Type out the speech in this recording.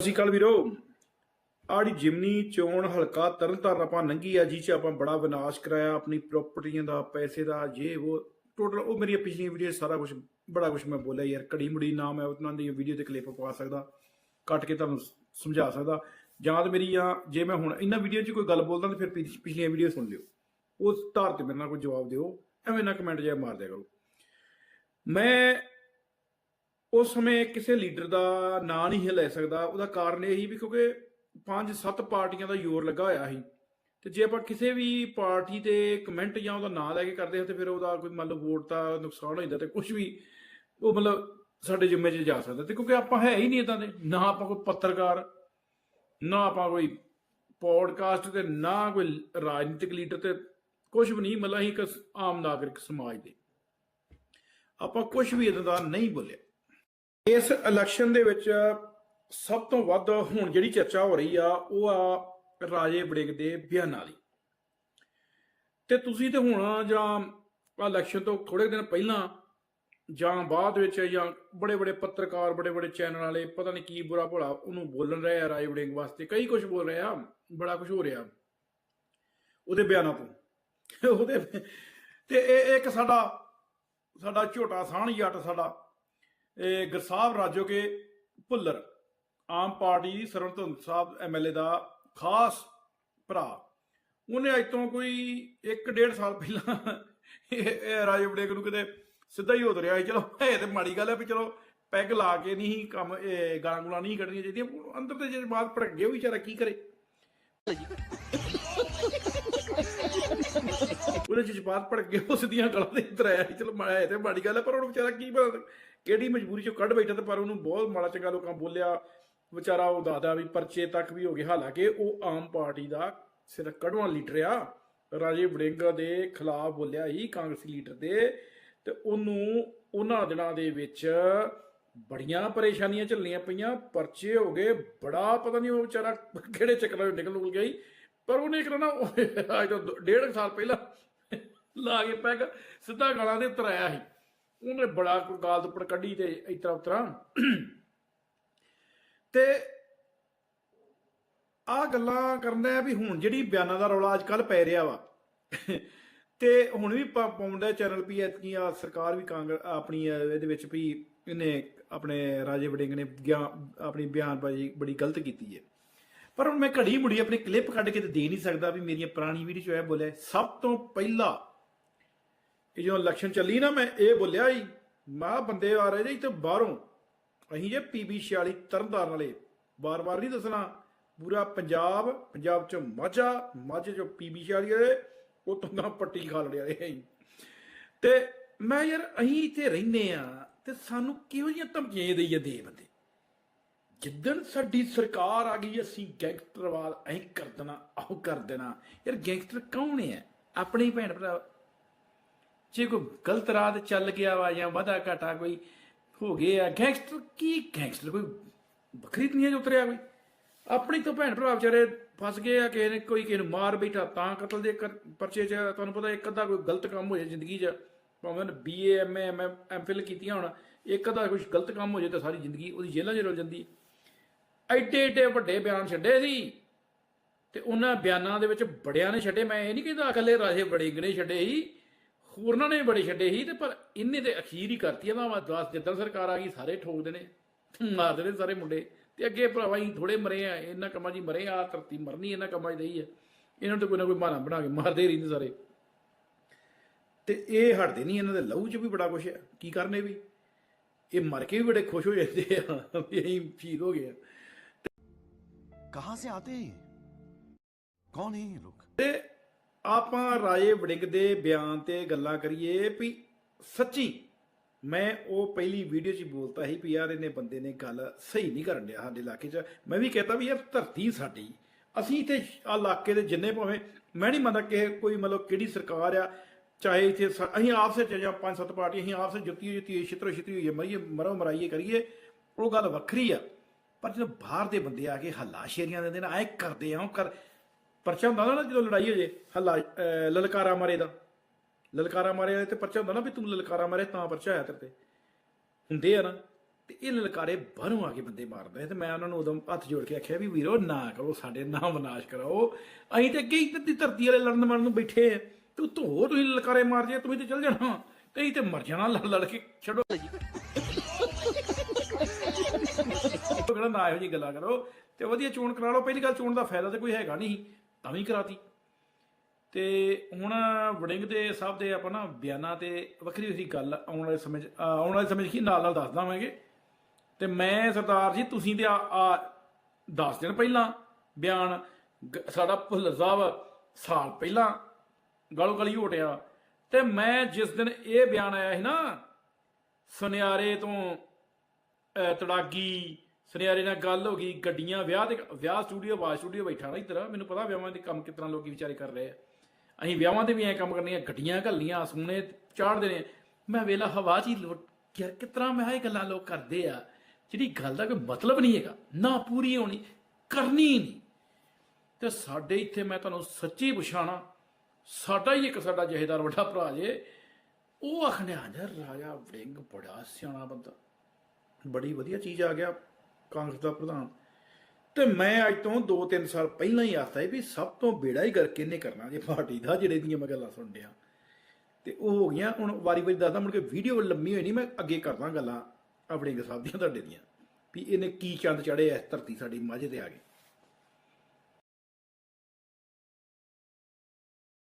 ਅਸੀਂ ਕੱਲ ਵੀਰੋ। ਆੜੀ ਜਿਮਨੀ ਚੋਣ ਹਲਕਾ ਤਰਨਤਾਰਨ ਆਪਾਂ ਨੰਗੀ ਆ ਜੀ ਚ ਆਪਾਂ ਬੜਾ ਵਿਨਾਸ਼ ਕਰਾਇਆ, ਆਪਣੀ ਪ੍ਰਾਪਰਟੀਆਂ ਦਾ, ਪੈਸੇ ਦਾ, ਜੇ ਉਹ ਟੋਟਲ ਉਹ ਮੇਰੀਆਂ ਪਿਛਲੀਆਂ ਵੀਡੀਓ ਸਾਰਾ ਕੁਝ ਬੜਾ ਕੁਝ ਮੈਂ ਬੋਲਿਆ ਯਾਰ ਕੜੀ ਮੁੜੀ ਨਾਮ ਮੈਂ ਉਹਨਾਂ ਦੀ ਵੀਡੀਓ ਤੇ ਕਲਿੱਪ ਪਾ ਸਕਦਾ, ਕੱਟ ਕੇ ਤੁਹਾਨੂੰ ਸਮਝਾ ਸਕਦਾ। ਜਾਂ ਤੇ ਮੇਰੀ ਜਾਂ ਜੇ ਮੈਂ ਹੁਣ ਇਹਨਾਂ ਵੀਡੀਓ 'ਚ ਕੋਈ ਗੱਲ ਬੋਲਦਾ ਤਾਂ ਫਿਰ ਪਿਛ- ਪਿਛਲੀਆਂ ਵੀਡੀਓ ਸੁਣ ਲਿਓ। ਉਸ ਧਾਰ ਤੇ ਮੇਰੇ ਨਾਲ ਕੋਈ ਜਵਾਬ ਦਿਓ, ਐਵੇਂ ਨਾ ਕਮੈਂਟ ਜਿਹਾ ਮਾਰ ਦਿਆ ਕਰੋ। ਮੈਂ ਉਸ ਸਮੇਂ ਕਿਸੇ ਲੀਡਰ ਦਾ ਨਾਂ ਨਹੀਂ ਲੈ ਸਕਦਾ। ਉਹਦਾ ਕਾਰਨ ਇਹ ਹੀ ਵੀ ਕਿਉਂਕਿ ਪੰਜ ਸੱਤ ਪਾਰਟੀਆਂ ਦਾ ਜ਼ੋਰ ਲੱਗਾ ਹੋਇਆ ਸੀ। ਤੇ ਜੇ ਆਪਾਂ ਕਿਸੇ ਵੀ ਪਾਰਟੀ ਤੇ ਕਮੈਂਟ ਜਾਂ ਉਹਦਾ ਨਾਂ ਲੈ ਕੇ ਕਰਦੇ ਹਾਂ, ਤੇ ਫਿਰ ਉਹਦਾ ਕੋਈ ਮੰਨ ਲਓ ਵੋਟ ਦਾ ਨੁਕਸਾਨ ਹੋ ਜਾਂਦਾ ਤੇ ਕੁਝ ਵੀ ਉਹ ਮਤਲਬ ਸਾਡੇ ਜ਼ਿੰਮੇ 'ਚ ਜਾ ਸਕਦਾ। ਤੇ ਕਿਉਂਕਿ ਆਪਾਂ ਹੈ ਹੀ ਨਹੀਂ ਇਦਾਂ ਦੇ। ਨਾ ਆਪਾਂ ਕੋਈ ਪੱਤਰਕਾਰ, ਨਾ ਆਪਾਂ ਕੋਈ ਪੋਡਕਾਸਟ ਤੇ, ਨਾ ਕੋਈ ਰਾਜਨੀਤਿਕ ਲੀਡਰ ਤੇ ਕੁਝ ਵੀ ਨਹੀਂ। ਮਤਲਬ ਅਸੀਂ ਇੱਕ ਆਮ ਨਾਗਰਿਕ ਸਮਾਜ ਦੇ। ਆਪਾਂ ਕੁਝ ਵੀ ਇਦਾਂ ਦਾ ਨਹੀਂ ਬੋਲਿਆ। ਇਸ ਇਲੈਕਸ਼ਨ ਦੇ ਵਿੱਚ ਸਭ ਤੋਂ ਵੱਧ ਹੁਣ ਜਿਹੜੀ ਚਰਚਾ ਹੋ ਰਹੀ ਆ, ਉਹ ਆ ਰਾਜੇ ਬੜਿੰਗ ਦੇ ਬਿਆਨਾਂ ਦੀ ਤੇ ਤੁਸੀਂ ਤੇ ਹੁਣ ਜਾਂ ਇਲੈਕਸ਼ਨ ਤੋਂ ਥੋੜੇ ਦਿਨ ਪਹਿਲਾਂ ਜਾਂ ਬਾਅਦ ਵਿੱਚ ਜਾਂ ਬੜੇ ਬੜੇ ਪੱਤਰਕਾਰ, ਬੜੇ ਬੜੇ ਚੈਨਲ ਵਾਲੇ, ਪਤਾ ਨਹੀਂ ਕੀ ਬੁਰਾ ਭਲਾ ਉਹਨੂੰ ਬੋਲਣ ਰਹੇ ਆ ਰਾਜੇ ਬੜਿੰਗ ਵਾਸਤੇ। ਕਈ ਕੁਝ ਬੋਲ ਰਹੇ ਆ, ਬੜਾ ਕੁਝ ਹੋ ਰਿਹਾ। ਉਹਦੇ ਬਿਆਨਾਂ ਤੋਂ। ਉਹਦੇ ਤੇ ਇਹ ਇੱਕ ਸਾਡਾ ਸਾਡਾ ਝੋਟਾ ਸਾਹਣ ਜੱਟ ਸਾਡਾ ਗੁਰਸਾਹਿਬ ਰਾਜੋਕੇ ਭੁੱਲਰ, ਆਮ ਪਾਰਟੀ ਦੀ ਸਰਵਤੰਤਰ ਸਾਹਿਬ ਐਮਐਲਏ ਦਾ ਖਾਸ ਭਰਾ। ਉਹਨੇ ਅੱਜ ਤੋਂ ਕੋਈ 1.5 ਸਾਲ ਪਹਿਲਾਂ ਇਹ ਰਾਜੇ ਵੜੇਕ ਨੂੰ ਕਿਤੇ ਸਿੱਧਾ ਹੀ ਹੋ ਰਿਹਾ ਸੀ, ਚਲੋ ਇਹ ਤੇ ਮਾੜੀ ਗੱਲ ਹੈ ਵੀ ਚਲੋ ਪੈਗ ਲਾ ਕੇ ਨਹੀਂ ਕੰਮ ਇਹ ਗਾਲਾਂ ਗੁਲਾਂ ਨਹੀਂ ਕੱਢਣੀਆਂ ਚਾਹੀਦੀਆਂ, ਅੰਦਰ ਤੇ ਜੇ ਬਾਤ ਭੜਕ ਗਿਆ ਵਿਚਾਰਾ ਕੀ ਕਰੇ? ਉਹਦੇ ਚ ਜਜ਼ਬਾਤ ਭੜਕ ਗਏ ਉਸ ਦੀਆਂ ਗਲਾਂ ਦੇ ਅੰਦਰ ਆਇਆ ਚਲੋ ਮਾਇਆ ਤੇ ਮਾੜੀ ਗੱਲ ਹੈ ਪਰ ਉਹਨੂੰ ਵਿਚਾਰਾ ਕੀ ਪਤਾ ਕਿਹੜੀ ਮਜਬੂਰੀ ਚੋਂ ਕੱਢ ਬੈਠਾ ਤੇ ਪਰ ਉਹਨੂੰ ਬਹੁਤ ਮਾੜਾ ਚੰਗਾ ਲੋਕਾਂ ਬੋਲਿਆ। ਵਿਚਾਰਾ ਉਹ ਦਾਦਾ ਵੀ ਪਰਚੇ ਤੱਕ ਵੀ ਹੋ ਗਏ, ਹਾਲਾਂਕਿ ਉਹ ਆਮ ਪਾਰਟੀ ਦਾ ਸਿਰ ਕਢਵਾਂ ਲੀਡਰ ਆ। ਰਾਜੇ ਵੜਿੰਗ ਦੇ ਖਿਲਾਫ ਬੋਲਿਆ ਹੀ ਕਾਂਗਰਸੀ ਲੀਡਰ ਦੇ, ਤੇ ਉਹਨੂੰ ਉਹਨਾਂ ਦਿਨਾਂ ਦੇ ਵਿੱਚ ਬੜੀਆਂ ਪਰੇਸ਼ਾਨੀਆਂ ਝੱਲਣੀਆਂ ਪਈਆਂ। ਪਰਚੇ ਹੋ ਗਏ, ਬੜਾ ਪਤਾ ਨਹੀਂ ਉਹ ਵਿਚਾਰਾ ਕਿਹੜੇ ਚੱਕਰਾਂ ਵਿੱਚ ਨਿਕਲ ਨਿਕਲ ਗਿਆ ਸੀ, ਪਰ ਉਹਨੇ ਕਰਨਾ ਅੱਜ ਤੋਂ ਦੋ- ਡੇਢ ਕੁ ਸਾਲ ਪਹਿਲਾਂ ਲਾ ਕੇ ਪੈਗ ਸਿੱਧਾ ਗਾਲਾਂ ਦੇ ਉੱਤਰ ਆਇਆ ਸੀ। ਉਹਨੇ ਬੜਾ ਕੋਈ ਗਾਲ ਦੁੱਪੜ ਕੱਢੀ ਤੇ ਇਤਰਾ ਉਤਰਾ। ਤੇ ਆ ਗੱਲਾਂ ਕਰਦਾ ਹੈ ਵੀ ਹੁਣ ਜਿਹੜੀ ਬਿਆਨਾਂ ਦਾ ਰੌਲਾ ਅੱਜ ਕੱਲ ਪੈ ਰਿਹਾ ਵਾ। ਤੇ ਹੁਣ ਵੀ ਪਾਉਂਦਾ ਚੈਨਲ ਵੀ ਐਤਕੀ ਆ, ਸਰਕਾਰ ਵੀ ਕਾਂਗਰਸ ਆਪਣੀ ਇਹਦੇ ਵਿੱਚ ਵੀ ਇਹਨੇ ਆਪਣੇ ਰਾਜੇ ਵੜਿੰਗ ਨੇ ਗਿਆ- ਆਪਣੀ ਬਿਆਨਬਾਜ਼ੀ ਬੜੀ ਗਲਤ ਕੀਤੀ ਹੈ ਪਰ ਹੁਣ ਮੈਂ ਘੜੀ ਮੁੜੀ ਆਪਣੀ ਕਲਿੱਪ ਕੱਢ ਕੇ ਤੇ ਦੇ ਨਹੀਂ ਸਕਦਾ ਵੀ ਮੇਰੀਆਂ ਪੁਰਾਣੀ ਵੀਡੀਓ 'ਚ ਇਹ ਬੋਲਿਆ, ਸਭ ਤੋਂ ਪਹਿਲਾਂ ਇਹ ਜਦੋਂ ਇਲੈਕਸ਼ਨ ਚੱਲੀ ਨਾ, ਮੈਂ ਇਹ ਬੋਲਿਆ ਹੀ ਮਾਂ, ਬੰਦੇ ਆ ਰਹੇ ਜੇ ਇੱਥੇ ਬਾਹਰੋਂ। ਅਸੀਂ ਜੇ ਪੀਬੀ 46 ਤਰਨਤਾਰਨ ਵਾਲੇ ਵਾਰ ਵਾਰ ਨਹੀਂ ਦੱਸਣਾ। ਪੂਰਾ ਪੰਜਾਬ ਪੰਜਾਬ ਚ ਮਾਝਾ, ਮਾਝੇ ਚੋਂ ਪੀਬੀ 46 ਵਾਲੇ ਉਤੋਂ ਦਾ ਪੱਟੀ ਖਾ ਲੜਿਆ ਇਹ ਤੇ ਮੈਂ ਯਾਰ, ਅਸੀਂ ਇੱਥੇ ਰਹਿੰਦੇ ਆ ਤੇ ਸਾਨੂੰ ਕਿਹੋ ਜਿਹੀਆਂ ਧਮਕੀਆਂ ਦੇਈ ਜਾਂਦੇ ਇਹ ਬੰਦੇ। ਜਿੱਦਣ ਸਾਡੀ ਸਰਕਾਰ ਆ ਗਈ, ਅਸੀਂ ਗੈਂਗਸਟਰਵਾਦ ਐਂ ਕਰ ਦੇਣਾ ਆਹ ਕਰ ਦੇਣਾ। ਯਾਰ, ਗੈਂਗਸਟਰ ਕੌਣ ਹੈ ਆਪਣੇ ਹੀ ਭੈਣ ਭਰਾ ਜੇ ਕੋਈ ਗਲਤ ਰਾਹ ਤੇ ਚੱਲ ਗਿਆ ਵਾ ਜਾਂ ਵਾਧਾ ਘਾਟਾ ਕੋਈ ਹੋ ਗਿਆ ਗੈਂਗਸਟਰ ਕੀ ਗੈਂਗਸਟਰ ਕੋਈ ਵੱਖਰੀ ਦੁਨੀਆ 'ਚ ਉਤਰਿਆ ਕੋਈ? ਆਪਣੀ ਤੋਂ ਭੈਣ ਭਰਾ ਵਿਚਾਰੇ ਫਸ ਗਏ ਆ, ਕਿਸੇ ਨੇ ਕੋਈ ਕਿਸੇ ਨੂੰ ਮਾਰ ਬੈਠਾ, ਤਾਂ ਕਤਲ ਦੇ ਕਰ- ਪਰਚੇ 'ਚ ਤੁਹਾਨੂੰ ਪਤਾ ਇੱਕ ਅੱਧਾ ਕੋਈ ਗਲਤ ਕੰਮ ਹੋ ਜਾਏ ਜ਼ਿੰਦਗੀ 'ਚ। ਭਾਵੇਂ ਉਹਨੇ ਬੀਏ ਐਮਏ ਐਮਫਿਲ ਕੀਤੀਆਂ ਹੋਣਾ, ਇੱਕ ਅੱਧਾ ਕੁਝ ਗਲਤ ਕੰਮ ਹੋ ਜਾਏ ਤਾਂ ਸਾਰੀ ਜ਼ਿੰਦਗੀ ਉਹਦੀ ਜੇਲ੍ਹਾਂ 'ਚ ਰੁਲ ਜਾਂਦੀ ਐਡੇ ਐਡੇ ਵੱਡੇ ਬਿਆਨ ਛੱਡੇ ਸੀ। ਤੇ ਉਹਨਾਂ ਬਿਆਨਾਂ ਦੇ ਵਿੱਚ ਬੜਿਆਂ ਨੇ ਛੱਡੇ, ਮੈਂ ਇਹ ਨਹੀਂ ਕਹਿੰਦਾ ਇਕੱਲੇ ਰਾਜੇ ਬੜੇ ਗਣੇ ਛੱਡੇ ਸੀ। ਕੂਰਨਾ ਨੇ ਬੜੇ ਛੱਡੇ ਸੀ ਤੇ ਪਰ ਇਹਨੇ ਤੇ ਅਖੀਰ ਹੀ ਕਰਤੀ ਇਹਦਾ ਵਾਸ ਜਿੱਦਾਂ ਸਰਕਾਰ ਆ ਗਈ ਸਾਰੇ ਠੋਕਦੇ ਨੇ ਮਾਰਦੇ ਨੇ ਸਾਰੇ ਮੁੰਡੇ। ਤੇ ਅੱਗੇ ਭਰਾਵਾ ਹੀ ਥੋੜੇ ਮਰੇ ਆ ਇਹਨਾਂ ਕੰਮਾਂ 'ਚ ਮਰੇ ਆ ਧਰਤੀ ਮਰਨੀ ਇਹਨਾਂ ਕੰਮਾਂ 'ਚ ਦਈ ਆ। ਇਹਨਾਂ ਨੂੰ ਕੋਈ ਨਾ ਕੋਈ ਬਹਾਨਾ ਬਣਾ ਕੇ ਮਾਰਦੇ ਰਹਿੰਦੇ ਸਾਰੇ। ਤੇ ਇਹ ਹਟਦੇ ਨਹੀਂ ਇਹਨਾਂ ਦੇ ਲਹੂ 'ਚ ਵੀ ਬੜਾ ਕੁਛ ਆ। ਕੀ ਕਰਨੇ ਵੀ? ਇਹ ਮਰ ਕੇ ਵੀ ਬੜੇ ਖੁਸ਼ ਹੋ ਜਾਂਦੇ ਆ ਵੀ ਅਸੀਂ ਸ਼ਹੀਦ ਹੋ ਗਏ ਕਹਾਂ ਸੇ ਆਤੇ ਕੌਣ ਹੈ ਇਹ ਲੋਕ? ਤੇ ਆਪਾਂ ਰਾਏ ਵੜਿੰਗ ਦੇ ਬਿਆਨ ਤੇ ਗੱਲਾਂ ਕਰੀਏ ਵੀ ਸੱਚੀ ਮੈਂ ਉਹ ਪਹਿਲੀ ਵੀਡੀਓ 'ਚ ਬੋਲਤਾ ਸੀ ਵੀ ਯਾਰ ਇਹਨੇ ਬੰਦੇ ਨੇ ਗੱਲ ਸਹੀ ਨਹੀਂ ਕਰਨ ਡਿਆ ਸਾਡੇ ਇਲਾਕੇ 'ਚ। ਮੈਂ ਵੀ ਕਹਤਾ ਵੀ ਯਾਰ ਧਰਤੀ ਸਾਡੀ, ਅਸੀਂ ਤੇ ਆ ਇਲਾਕੇ ਦੇ ਜਿੰਨੇ ਭਾਵੇਂ, ਮੈਂ ਨਹੀਂ ਮੰਨਦਾ ਕਿ ਕੋਈ ਮਤਲਬ ਕਿਹੜੀ ਸਰਕਾਰ ਆ, ਚਾਹੇ ਇੱਥੇ ਸ- ਅਸੀਂ ਆਪਸ ਵਿੱਚ ਜਾਂ ਪੰਜ ਸੱਤ ਪਾਰਟੀ ਅਸੀਂ ਆਪਸ ਵਿੱਚ ਜੁੱਤੀ ਜੁੱਤੀ ਛਿੱਤਰੋ ਛਿੱਤਰੀ ਹੋਈਏ ਮਰੀਏ, ਮਰੋ ਮਰਾਈਏ ਕਰੀਏ, ਉਹ ਗੱਲ ਵੱਖਰੀ ਆ। ਪਰ ਜਦੋਂ ਬਾਹਰ ਦੇ ਬੰਦੇ ਆ ਕੇ ਹੱਲਾ ਸ਼ੇਰੀਆਂ ਦਿੰਦੇ ਨੇ ਐ ਕਰਦੇ ਆ, ਉਹ ਕਰ ਪਰਚਾ ਹੁੰਦਾ ਨਾ ਜਦੋਂ ਲੜਾਈ ਹੋ ਜੇ, ਹੱਲਾ ਲਲਕਾਰਾ ਮਾਰੇ ਦਾ। ਲਲਕਾਰਾ ਮਾਰੇ ਤੇ ਪਰਚਾ ਹੁੰਦਾ ਨਾ ਵੀ ਤੂੰ ਲਲਕਾਰਾ ਮਾਰੇ, ਤਾਂ ਪਰਚਾ ਆਇਆ ਤੇਰੇ ਤੇ। ਹੁੰਦੇ ਆ ਨਾ, ਤੇ ਇਹ ਲਲਕਾਰੇ ਬਾਹਰੋਂ ਆ ਕੇ ਬੰਦੇ ਮਾਰਦੇ ਤੇ ਮੈਂ ਉਹਨਾਂ ਨੂੰ ਉਦੋਂ ਹੱਥ ਜੋੜ ਕੇ ਆਖਿਆ ਵੀ ਵੀਰੋ, ਨਾ ਕਰੋ, ਸਾਡੇ ਨਾਮ ਵਿਨਾਸ਼ ਕਰਾਓ। ਅਸੀਂ ਤੇ ਅੱਗੇ ਹੀ ਧਰਤੀ ਵਾਲੇ ਲੜਨ ਮਰਨ ਨੂੰ ਬੈਠੇ ਆ। ਤੇ ਉਤੋਂ ਹੋਰ ਤੁਸੀਂ ਲਲਕਾਰੇ ਮਾਰ ਜੇ, ਤੁਸੀਂ ਤੇ ਚੱਲ ਜਾਣਾ। ਤੇ ਅਸੀਂ ਤੇ ਮਰ ਜਾਣਾ, ਲੜ ਲੜ ਕੇ ਛੱਡੋ। ਉਹ ਕਹਿੰਦਾ ਨਾ ਇਹੋ ਜੀ ਗੱਲਾਂ ਕਰੋ, ਤੇ ਵਧੀਆ ਚੋਣ ਕਰਾ ਲਓ। ਪਹਿਲੀ ਗੱਲ ਚੋਣ ਦਾ ਫਾਇਦਾ ਤੇ ਕੋਈ ਹੈਗਾ ਨਹੀਂ। ਤਾਂ ਵੀ ਕਰਾਤੀ। ਤੇ ਹੁਣ ਵੜਿੰਗ ਦੇ ਸਭ ਦੇ ਆਪਾਂ ਨਾ ਬਿਆਨਾਂ ਤੇ ਵੱਖਰੀ ਵੱਖਰੀ ਗੱਲ ਆਉਣ ਵਾਲੇ ਸਮੇਂ ਆਉਣ ਵਾਲੇ ਸਮੇਂ ਕੀ ਨਾਲ ਨਾਲ ਦੱਸ ਦਵਾਂਗੇ। ਤੇ ਮੈਂ ਸਰਦਾਰ ਜੀ, ਤੁਸੀਂ ਤੇ ਆ ਆ 10 ਦਿਨ ਪਹਿਲਾਂ ਬਿਆਨ ਸਾਡਾ ਭੁੱਲਰ ਸਾਹਿਬ ਸਾਲ ਪਹਿਲਾਂ ਗਲੋ ਗਲੀ ਹੋਟਿਆ। ਤੇ ਮੈਂ ਜਿਸ ਦਿਨ ਇਹ ਬਿਆਨ ਆਇਆ ਸੀ ਨਾ, ਸੁਨਿਆਰੇ ਤੋਂ ਤੜਾਗੀ ਸੁਨਿਆਰੇ ਨਾਲ ਗੱਲ ਹੋ ਗਈ, ਗੱਡੀਆਂ, ਵਿਆਹ ਦੇ ਵਿਆਹ ਸਟੂਡੀਓ ਬਾਅਦ ਸਟੂਡੀਓ ਬੈਠਾ ਨਾ ਇੱਧਰ। ਮੈਨੂੰ ਪਤਾ ਵਿਆਹਾਂ ਦੇ ਕੰਮ ਕਿਤਨਾ ਲੋਕੀ ਵਿਚਾਰੇ ਕਰ ਰਹੇ ਆ। ਅਸੀਂ ਵਿਆਹਾਂ ਤੇ ਵੀ ਐ ਕੰਮ ਕਰਨੀਆਂ ਗੱਡੀਆਂ ਘੱਲੀਆਂ ਸੋਨੇ ਚਾੜਦੇ ਨੇ। ਮੈਂ ਵੇਲਾ ਹਵਾ 'ਚ ਹੀ ਯਾਰ ਕਿਤਨਾ ਮੈਂ ਇਹ ਗੱਲਾਂ ਲੋਕ ਕਰਦੇ ਆ, ਜਿਹੜੀ ਗੱਲ ਦਾ ਕੋਈ ਮਤਲਬ ਨਹੀਂ ਹੈਗਾ। ਨਾ ਪੂਰੀ ਹੋਣੀ, ਕਰਨੀ ਨਹੀਂ। ਤੇ ਸਾਡੇ ਇੱਥੇ ਮੈਂ ਤੁਹਾਨੂੰ ਸੱਚੀ ਪੁੱਛਾਣਾ, ਸਾਡਾ ਹੀ ਇੱਕ ਸਾਡਾ ਜਹੇਦਾਰ ਵੱਡਾ ਭਰਾ ਜੇ, ਉਹ ਆਖਣਿਆ ਯਾਰ ਰਾਜਾ ਵੜਿੰਗ ਬੜਾ ਸਿਆਣਾ ਬੰਦਾ। ਬੜੀ ਵਧੀਆ ਚੀਜ਼ ਆ ਗਿਆ। ਕਾਂਗਰਸ ਦਾ ਪ੍ਰਧਾਨ। ਤੇ ਮੈਂ ਅੱਜ ਤੋਂ 2-3 ਸਾਲ ਪਹਿਲਾਂ ਹੀ ਆਖਦਾ ਸੀ ਵੀ ਸਭ ਤੋਂ ਬੇੜਾ ਹੀ ਕਰਕੇ ਨੇ ਕਰਨਾ ਜੇ ਪਾਰਟੀ ਦਾ, ਜਿਹੜੇ ਦੀਆਂ ਮੈਂ ਗੱਲਾਂ ਸੁਣ ਰਿਹਾ ਤੇ ਉਹ ਹੋ ਗਈਆਂ, ਹੁਣ ਵਾਰੀ ਵਾਰੀ ਦੱਸਦਾ ਮੁੜ ਕੇ ਵੀਡੀਓ ਲੰਮੀ ਹੋਈ ਨਹੀਂ ਮੈਂ ਅੱਗੇ ਕਰਦਾ ਗੱਲਾਂ ਆਪਣੇ ਸਾਹਿਬ ਦੀਆਂ ਤੁਹਾਡੇ ਦੀਆਂ, ਵੀ ਇਹਨੇ ਕੀ ਚੰਦ ਚੜੇ ਇਸ ਧਰਤੀ ਸਾਡੀ ਮਾਝੇ ਤੇ ਆ ਗਏ